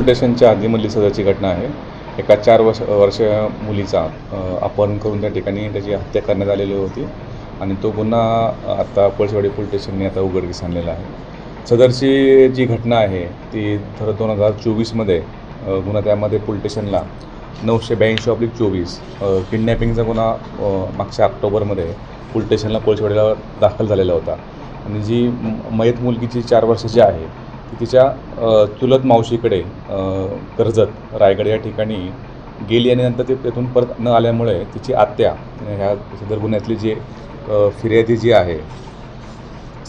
Police स्टेशनच्या हद्दीमधली सदरची घटना आहे. एका चार वर्ष वर्ष मुलीचा अपहरण करून त्या ठिकाणी त्याची हत्या करण्यात आलेली होती. आणि तो गुन्हा आता पळसवाडी पोलीस स्टेशनने आता उघडकीस आणलेला आहे. सदरची जी घटना आहे ती खरं दोन हजार चोवीसमध्ये गुन्हा त्यामध्ये पोलीस स्टेशनला नऊशे ब्याऐंशी ऑब्लिक चोवीस किडनॅपिंगचा गुन्हा मागच्या ऑक्टोबरमध्ये पोलीस स्टेशनला पळसवाडीला दाखल झालेला होता. आणि जी मयत मुलगीची चार वर्षाची आहे ती तिच्या चुलत मावशीकडे कर्जत रायगड या ठिकाणी गेली आणि नंतर ती तिथून परत न आल्यामुळे तिची आत्या ह्या सदर गुन्ह्यातली जी फिर्यादी जी आहे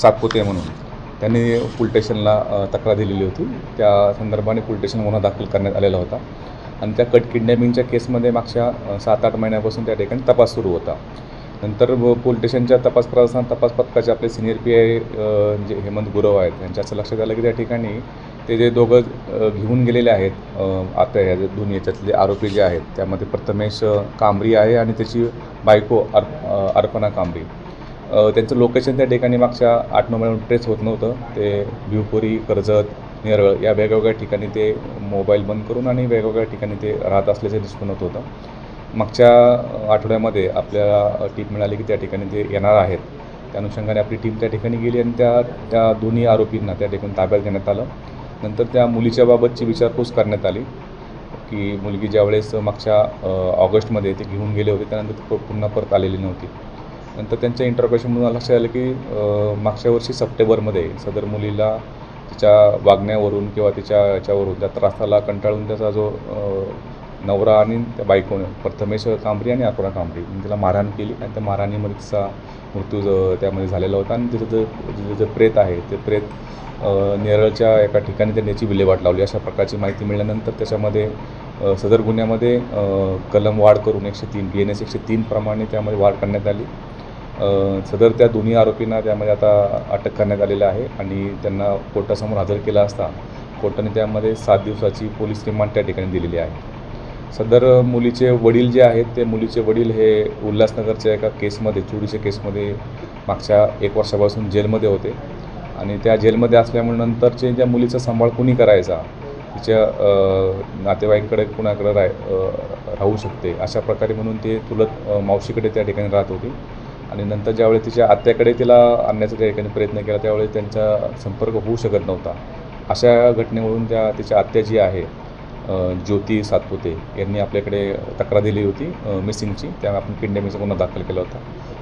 सातपुते म्हणून त्यांनी पोलीस स्टेशनला तक्रार दिलेली होती. त्या संदर्भाने पोलीस स्टेशन गुन्हा दाखल करण्यात आलेला होता. आणि त्या कट किडनॅपिंगच्या केसमध्ये मागच्या सात आठ महिन्यापासून त्या ठिकाणी तपास सुरू होता. नंतर व पोलीस स्टेशनच्या तपास करत असताना तपास पथकाचे आपले सिनियर पी आय जे हेमंत गुरव आहेत त्यांच्या असं लक्षात आलं की त्या ठिकाणी. ते जे दोघं घेऊन गेलेले आहेत आता ह्या दोन्ही याच्यातले आरोपी जे आहेत त्यामध्ये प्रथमेश कांबरी आहे आणि त्याची बायको अर अर्पणा कांबरी. त्यांचं लोकेशन त्या ठिकाणी मागच्या आठ नऊ महिन्यात ट्रेस होत नव्हतं. ते भिवपुरी कर्जत नेरळ या वेगवेगळ्या ठिकाणी ते मोबाईल बंद करून आणि वेगवेगळ्या ठिकाणी ते राहत असल्याचं दिसून होत होतं. मागच्या आठवड्यामध्ये आपल्याला टीप मिळाली की त्या ठिकाणी ते येणार आहेत त्या अनुषंगाने आपली टीम त्या ठिकाणी गेली आणि त्या त्या दोन्ही आरोपींना त्या ठिकाणी ताब्यात घेण्यात आलं. नंतर त्या मुलीच्या बाबतची विचारपूस करण्यात आली की मुलगी ज्यावेळेस मागच्या ऑगस्टमध्ये ते घेऊन गेले होते त्यानंतर ती पुन्हा परत आलेली नव्हती. नंतर त्यांच्या इंटरप्रेशनमधून लक्षात आलं की मागच्या वर्षी सप्टेंबरमध्ये सदर मुलीला तिच्या वागण्यावरून किंवा तिच्या याच्यावरून त्या त्रासाला कंटाळून त्याचा जो नवरा आणि त्या बायकोने प्रथमेश कांबरी आणि अपुरा कांबरी. म्हणजे तिला मारहाण केली आणि त्या मारहाणीमध्ये तिचा मृत्यू त्यामध्ये झालेला होता. आणि तिचं जे जे प्रेत आहे ते प्रेत नेरळच्या एका ठिकाणी त्यांनी विल्हेवाट लावली. अशा प्रकारची माहिती मिळाल्यानंतर त्याच्यामध्ये सदर गुन्ह्यामध्ये कलम वाढ करून एकशे तीन बी एन एस एकशे तीन प्रमाणे त्यामध्ये वाढ करण्यात आली. सदर त्या दोन्ही आरोपींना त्यामध्ये आता अटक करण्यात आलेलं आहे आणि त्यांना कोर्टासमोर हजर केला असता कोर्टाने त्यामध्ये सात दिवसाची पोलीस रिमांड त्या ठिकाणी दिलेली आहे. सदर मुलीचे वडील जे आहेत ते मुलीचे वडील हे उल्हासनगरच्या एका केसमध्ये चोरीच्या केसमध्ये मागच्या एक वर्षापासून जेलमध्ये होते. आणि त्या जेलमध्ये असल्यामुळे नंतरचे त्या मुलीचा सांभाळ कुणी करायचा तिच्या नातेवाईकडे कुणाकडे राह राहू शकते अशा प्रकारे म्हणून ते तुलत मावशीकडे त्या ठिकाणी राहत होती. आणि नंतर ज्यावेळी तिच्या आत्याकडे तिला आणण्याचा त्या ठिकाणी प्रयत्न केला त्यावेळी त्यांचा संपर्क होऊ शकत नव्हता. अशा घटनेवरून त्या तिच्या आत्या जी आहे ज्योती सातपुते यांनी आपल्याकडे तक्रार दिली होती मिसिंगची. त्या आपण किडनॅपिंगचा गुन्हा दाखल केला होता.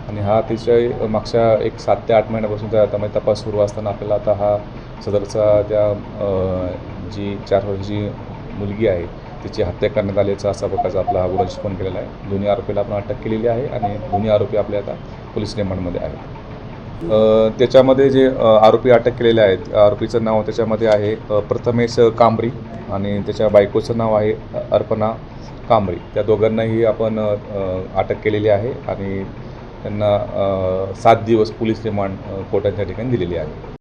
आणि हा अतिशय मागच्या एक सात ते आठ महिन्यापासून त्या त्यामध्ये तपास सुरू असताना आपल्याला आता हा सदरचा त्या जी चार वर्षाची मुलगी आहे तिची हत्या करण्यात आल्याचा असा प्रकारचा आपला हा गुन्हा निष्पन्न केलेला आहे. दोन्ही आरोपीला आपण अटक केलेली आहे आणि दोन्ही आरोपी आपल्या आता पोलीस रिमांडमध्ये आहेत. त्याच्यामध्ये जे आरोपी अटक केलेले आहेत आरोपीचं नाव त्याच्यामध्ये आहे प्रथमेश कांबरी आणि त्याच्या बायकोचं नाव आहे अर्पणा कांबरी. त्या दोघांनाही आपण अटक केलेली आहे आणि त्यांना सात दिवस पोलीस रिमांड कोर्टाच्या ठिकाणी दिलेली आहे.